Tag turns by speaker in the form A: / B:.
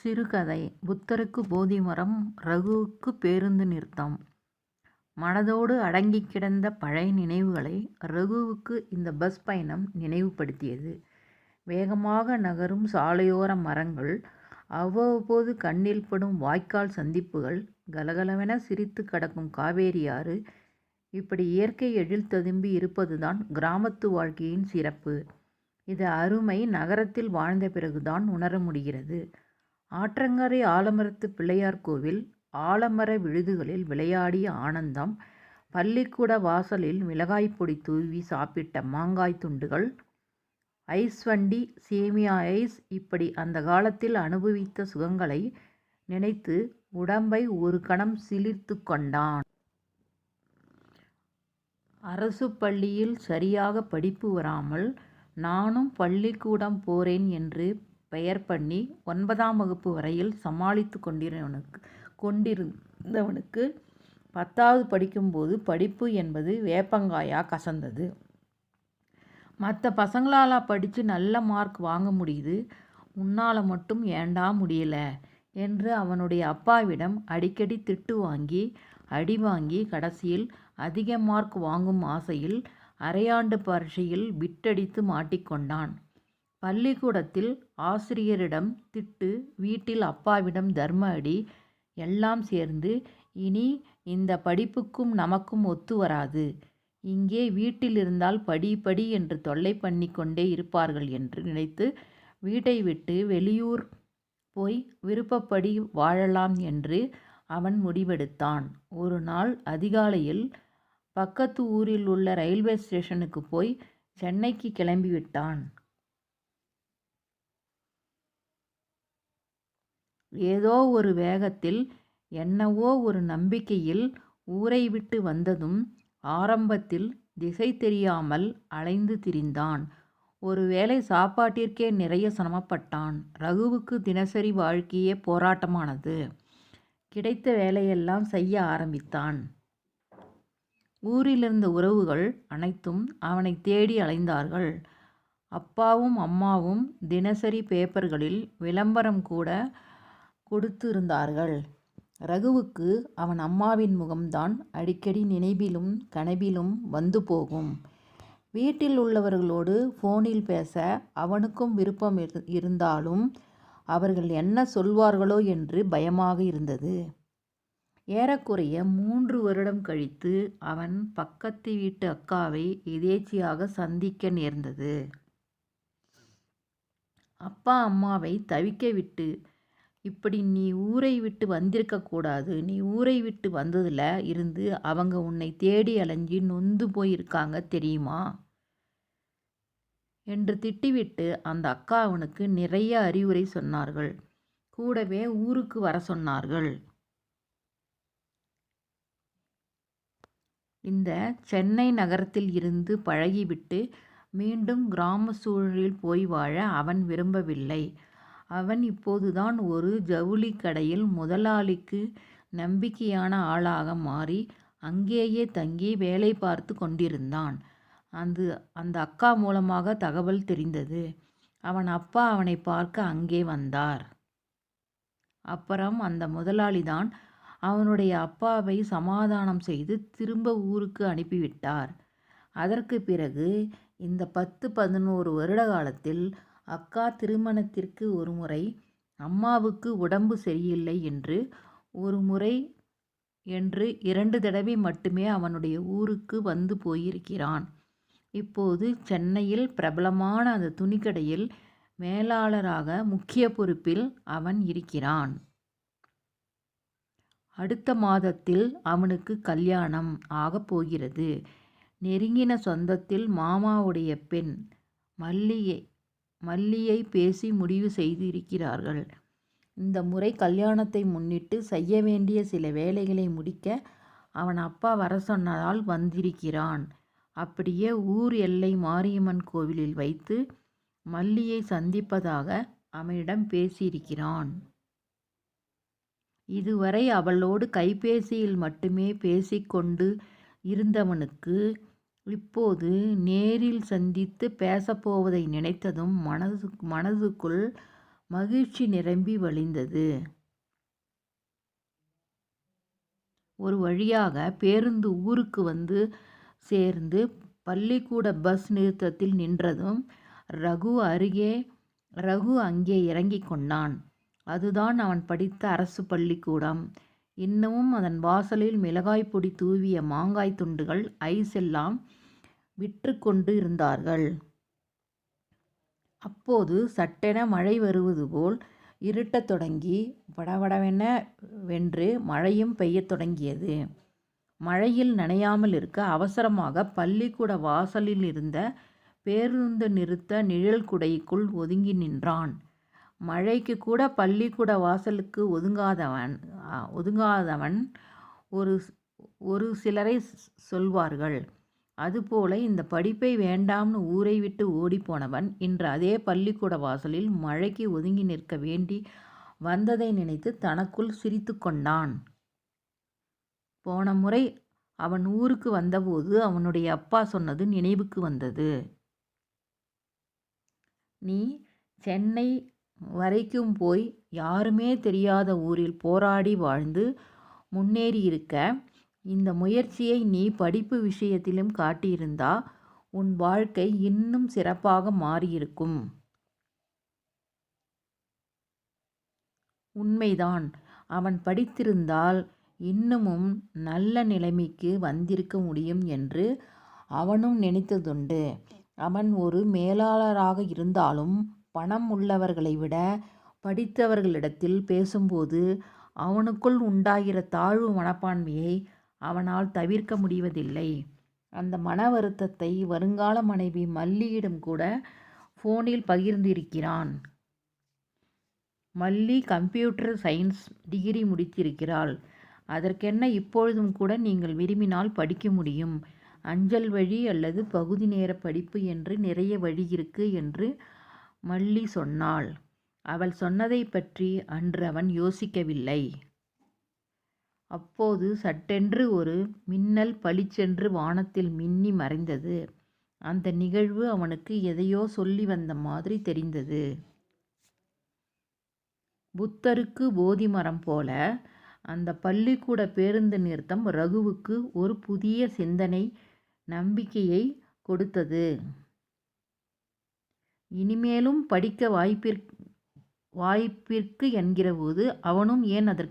A: சிறுகதை புத்தருக்கு போதி மரம் ரகுவுக்கு பேருந்து நிறுத்தம் மனதோடு அடங்கிக் கிடந்த பழைய நினைவுகளை ரகுவுக்கு இந்த பஸ் பயணம் நினைவுபடுத்தியது. வேகமாக நகரும் சாலையோர மரங்கள் அவ்வப்போது கண்ணில் படும் வாய்க்கால் சந்திப்புகள் கலகலவென சிரித்துக் கடக்கும் காவேரியாறு இப்படி இயற்கை எழில் ததும்பி இருப்பதுதான் கிராமத்து வாழ்க்கையின் சிறப்பு. இது அருமை நகரத்தில் வாழ்ந்த பிறகுதான் உணர முடிகிறது. ஆற்றங்கரை ஆலமரத்து பிள்ளையார் கோவில் ஆலமர விழுதுகளில் விளையாடிய ஆனந்தம் பள்ளிக்கூட வாசலில் மிளகாய்ப்பொடி தூவி சாப்பிட்ட மாங்காய்த் துண்டுகள் ஐஸ் வண்டி சேமியா ஐஸ் இப்படி அந்த காலத்தில் அனுபவித்த சுகங்களை நினைத்து உடம்பை ஒரு கணம் சிலிர்த்து கொண்டான். அரசுப் பள்ளியில் சரியாக படிப்பு வராமல் நானும் பள்ளிக்கூடம் போறேன் என்று பெயர் பண்ணி ஒன்பதாம் வகுப்பு வரையில் சமாளித்து கொண்டிருந்தவனுக்கு கொண்டிருந்தவனுக்கு பத்தாவது படிக்கும்போது படிப்பு என்பது வேப்பங்காயா கசந்தது. மற்ற பசங்களால் படித்து நல்ல மார்க் வாங்க முடியுது உன்னால் மட்டும் ஏண்டா முடியல? என்று அவனுடைய அப்பாவிடம் அடிக்கடி திட்டு வாங்கி அடி வாங்கி கடைசியில் அதிக மார்க் வாங்கும் ஆசையில் அரையாண்டு பரீட்சையில் விட்டடித்து மாட்டிக்கொண்டான். பள்ளிக்கூடத்தில் ஆசிரியரிடம் திட்டு வீட்டில் அப்பாவிடம் தர்ம அடி எல்லாம் சேர்ந்து இனி இந்த படிப்புக்கும் நமக்கும் ஒத்து வராது. இங்கே வீட்டில் இருந்தால் படி படி என்று தொல்லை பண்ணி கொண்டே இருப்பார்கள் என்று நினைத்து வீட்டை விட்டு வெளியூர் போய் விருப்பப்படி வாழலாம் என்று அவன் முடிவெடுத்தான். ஒரு நாள் அதிகாலையில் பக்கத்து ஊரில் உள்ள ரயில்வே ஸ்டேஷனுக்கு போய் சென்னைக்கு கிளம்பிவிட்டான். ஏதோ ஒரு வேகத்தில் என்னவோ ஒரு நம்பிக்கையில் ஊரை விட்டு வந்ததும் ஆரம்பத்தில் திசை தெரியாமல் அலைந்து திரிந்தான். ஒருவேளை சாப்பாட்டிற்கே நிறைய சிரமப்பட்டான். ரகுவுக்கு தினசரி வாழ்க்கையே போராட்டமானது. கிடைத்த வேலையெல்லாம் செய்ய ஆரம்பித்தான். ஊரிலிருந்த உறவுகள் அனைத்தும் அவனைத் தேடி அலைந்தார்கள். அப்பாவும் அம்மாவும் தினசரி பேப்பர்களில் விளம்பரம் கூட கொடுத்திருந்தார்கள். ரகுவுக்கு அவன் அம்மாவின் முகம்தான் அடிக்கடி நினைவிலும் கனவிலும் வந்து போகும். வீட்டில் உள்ளவர்களோடு ஃபோனில் பேச அவனுக்கும் விருப்பம் இருந்தாலும் அவர்கள் என்ன சொல்வார்களோ என்று பயமாக இருந்தது. ஏறக்குறைய மூன்று வருடம் கழித்து அவன் பக்கத்து வீட்டு அக்காவை எதேச்சியாக சந்திக்க நேர்ந்தது. அப்பா அம்மாவை தவிக்க விட்டு இப்படி நீ ஊரை விட்டு வந்திருக்கக்கூடாது நீ ஊரை விட்டு வந்ததில் இருந்து அவங்க உன்னை தேடி அலைஞ்சு நொந்து போயிருக்காங்க தெரியுமா? என்று திட்டிவிட்டு அந்த அக்கா அவனுக்கு நிறைய அறிவுரை சொன்னார்கள். கூடவே ஊருக்கு வர சொன்னார்கள். இந்த சென்னை நகரத்தில் இருந்து பழகிவிட்டு மீண்டும் கிராம சூழலில் போய் வாழ அவன் விரும்பவில்லை. அவன் இப்போதுதான் ஒரு ஜவுளிக் கடையில் முதலாளிக்கு நம்பிக்கையான ஆளாக மாறி அங்கேயே தங்கி வேலை பார்த்து கொண்டிருந்தான். அந்த அந்த அக்கா மூலமாக தகவல் தெரிந்தது. அவன் அப்பா அவனை பார்க்க அங்கே வந்தார். அப்புறம் அந்த முதலாளிதான் அவனுடைய அப்பாவை சமாதானம் செய்து திரும்ப ஊருக்கு அனுப்பிவிட்டார். அதற்கு பிறகு இந்த பத்து பதினோரு வருட காலத்தில் அக்கா திருமணத்திற்கு ஒருமுறை அம்மாவுக்கு உடம்பு சரியில்லை என்று ஒரு முறை என்று இரண்டு தடவை மட்டுமே அவனுடைய ஊருக்கு வந்து போயிருக்கிறான். இப்போது சென்னையில் பிரபலமான அந்த துணிக்கடையில் மேலாளராக முக்கிய பொறுப்பில் அவன் இருக்கிறான். அடுத்த மாதத்தில் அவனுக்கு கல்யாணம் ஆகப் போகிறது. நெருங்கின சொந்தத்தில் மாமாவுடைய பெண் மல்லியை பேசி முடிவு செய்து இருக்கிறார்கள். இந்த முறை கல்யாணத்தை முன்னிட்டு செய்ய வேண்டிய சில வேலைகளை முடிக்க அவன் அப்பா வர சொன்னதால் வந்திருக்கிறான். அப்படியே ஊர் எல்லை மாரியம்மன் கோவிலில் வைத்து மல்லியை சந்திப்பதாக அவனிடம் பேசியிருக்கிறான். இதுவரை அவளோடு கைபேசியில் மட்டுமே பேசிக்கொண்டு இருந்தவனுக்கு இப்போது நேரில் சந்தித்து பேசப்போவதை நினைத்ததும் மனது மனதுக்குள் மகிழ்ச்சி நிரம்பி வழிந்தது. ஒரு வழியாக பேருந்து ஊருக்கு வந்து சேர்ந்து பள்ளிக்கூட பஸ் நிறுத்தத்தில் நின்றதும் ரகு அருகே ரகு அங்கே இறங்கிக் கொண்டான். அதுதான் அவன் படித்த அரசு பள்ளிக்கூடம். இன்னமும் அதன் வாசலில் மிளகாய் பொடி தூவிய மாங்காய் துண்டுகள் ஐஸ் எல்லாம் விற்று கொண்டு இருந்தார்கள். அப்போது சட்டென மழை வருவது போல் இருட்டத் தொடங்கி வடவடவென வென்று மழையும் பெய்யத் தொடங்கியது. மழையில் நனையாமல் இருக்க அவசரமாக பள்ளிக்கூட வாசலில் இருந்த பேருந்து நிறுத்த நிழல் குடைக்குள் ஒதுங்கி நின்றான். மழைக்கு கூட பள்ளிக்கூட வாசலுக்கு ஒதுங்காதவன் ஒதுங்காதவன் ஒரு ஒரு சிலரை சொல்வார்கள். அதுபோல இந்த படிப்பை வேண்டாம்னு ஊரை விட்டு ஓடிப்போனவன் இன்று அதே பள்ளிக்கூட வாசலில் மழைக்கு ஒதுங்கி நிற்க வேண்டி வந்ததை நினைத்து தனக்குள் சிரித்து கொண்டான். போன முறை அவன் ஊருக்கு வந்தபோது அவனுடைய அப்பா சொன்னது நினைவுக்கு வந்தது. நீ சென்னை வரைக்கும் போய் யாருமே தெரியாத ஊரில் போராடி வாழ்ந்து முன்னேறியிருக்க இந்த முயற்சியை நீ படிப்பு விஷயத்திலும் காட்டியிருந்தா உன் வாழ்க்கை இன்னும் சிறப்பாக மாறியிருக்கும். உண்மைதான். அவன் படித்திருந்தால் இன்னமும் நல்ல நிலைமைக்கு வந்திருக்க முடியும் என்று அவனும் நினைத்ததுண்டு. அவன் ஒரு மேலாளராக இருந்தாலும் பணம் உள்ளவர்களை விட படித்தவர்களிடத்தில் பேசும்போது அவனுக்குள் உண்டாகிற தாழ்வு மனப்பான்மையை அவனால் தவிர்க்க முடிவதில்லை. அந்த மன வருத்தத்தை வருங்கால மனைவி மல்லியிடம் கூட ஃபோனில் பகிர்ந்திருக்கிறான். மல்லி கம்ப்யூட்டர் சயின்ஸ் டிகிரி முடித்திருக்கிறாள். அதற்கென்ன இப்பொழுதும் கூட நீங்கள் விரும்பினால் படிக்க முடியும். அஞ்சல் வழி அல்லது பகுதி நேர படிப்பு என்று நிறைய வழி இருக்கு என்று மல்லி சொன்னாள். அவள் சொன்னதை பற்றி அன்று அவன் யோசிக்கவில்லை. அப்போது சட்டென்று ஒரு மின்னல் பளிச்சென்று வானத்தில் மின்னி மறைந்தது. அந்த நிகழ்வு அவனுக்கு எதையோ சொல்லி வந்த மாதிரி தெரிந்தது. புத்தருக்கு போதி மரம் போல அந்த பள்ளிக்கூட பேருந்து நிறுத்தம் ரகுவுக்கு ஒரு புதிய சிந்தனை நம்பிக்கையை கொடுத்தது. இனிமேலும் படிக்க வாய்ப்பிற் வாய்ப்பிற்கு என்கிறபோது அவனும் ஏன் அதற்கு